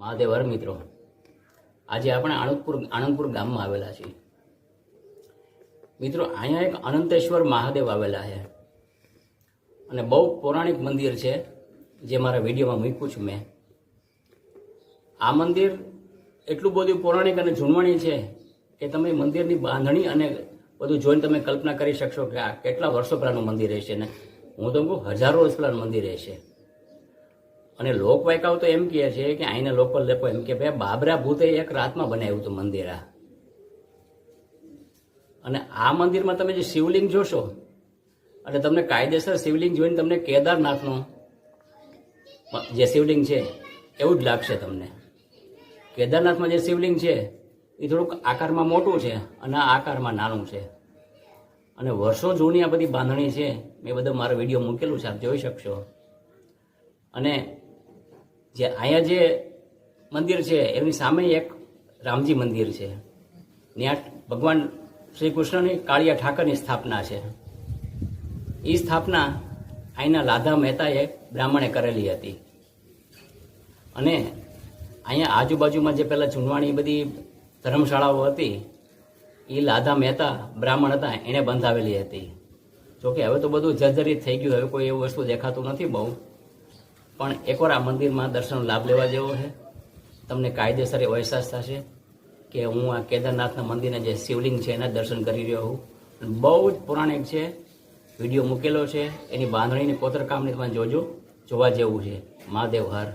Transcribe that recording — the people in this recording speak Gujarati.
મહાદેવ હર મિત્રો. આજે આપણે આણંદપુર આણંદપુર ગામમાં આવેલા છીએ. મિત્રો, અહીંયા એક અનંતેશ્વર મહાદેવ આવેલા છે. અને બહુ પૌરાણિક મંદિર છે, જે મારા વિડીયોમાં મૂક્યું છું મેં. આ મંદિર એટલું બધું પૌરાણિક અને જૂનવાણી છે કે તમે મંદિરની બાંધણી અને બધું જોઈને તમે કલ્પના કરી શકશો કે આ કેટલા વર્ષો પહેલાંનું મંદિર રહેશે ને? હું તો કહું હજારો વર્ષ પહેલાંનું મંદિર રહેશે. અને લોકવાયકાઓ તો એમ કહે છે કે અહીંના લોકલ લોકો એમ કે ભાઈ બાબરા ભૂતે એક રાતમાં બનાવ્યું હતું મંદિર. આ અને આ મંદિરમાં તમે જે શિવલિંગ જોશો એટલે તમને કાયદેસર શિવલિંગ જોઈને તમને કેદારનાથનું જે શિવલિંગ છે, એવું જ લાગશે તમને. કેદારનાથમાં જે શિવલિંગ છે, એ થોડુંક આકારમાં મોટું છે અને આ આકારમાં નાનું છે. અને વર્ષો જૂની આ બધી બાંધણી છે, મેં બધો મારો વીડિયો મૂકેલું છે, આપ જોઈ શકશો. અને જે અહીંયા જે મંદિર છે, એની સામે એક રામજી મંદિર છે. ત્યાં ભગવાન શ્રી કૃષ્ણની કાળિયા ઠાકરની સ્થાપના છે. એ સ્થાપના અહીંના લાધા મહેતાએ બ્રાહ્મણે કરેલી હતી. અને અહીંયા આજુબાજુમાં જે પહેલાં ચૂંટવાની બધી ધર્મશાળાઓ હતી એ લાધા મહેતા બ્રાહ્મણ હતા એણે બંધાવેલી હતી. જોકે હવે તો બધું જર્જરિત થઈ ગયું, હવે કોઈ એવું વસ્તુ દેખાતું નથી બહુ. પણ એકવાર આ મંદિરમાં દર્શનનો લાભ લેવા જેવો છે. તમને કાયદેસર એવો અહેસાસ થશે કે હું આ કેદારનાથના મંદિરના જે શિવલિંગ છે એના દર્શન કરી રહ્યો છું. બહુ જ પૌરાણિક છે. વીડિયો મૂકેલો છે. એની બાંધણીની કોતરકામની તમે જોજો. જોવા જેવું છે. મહાદેવ હર.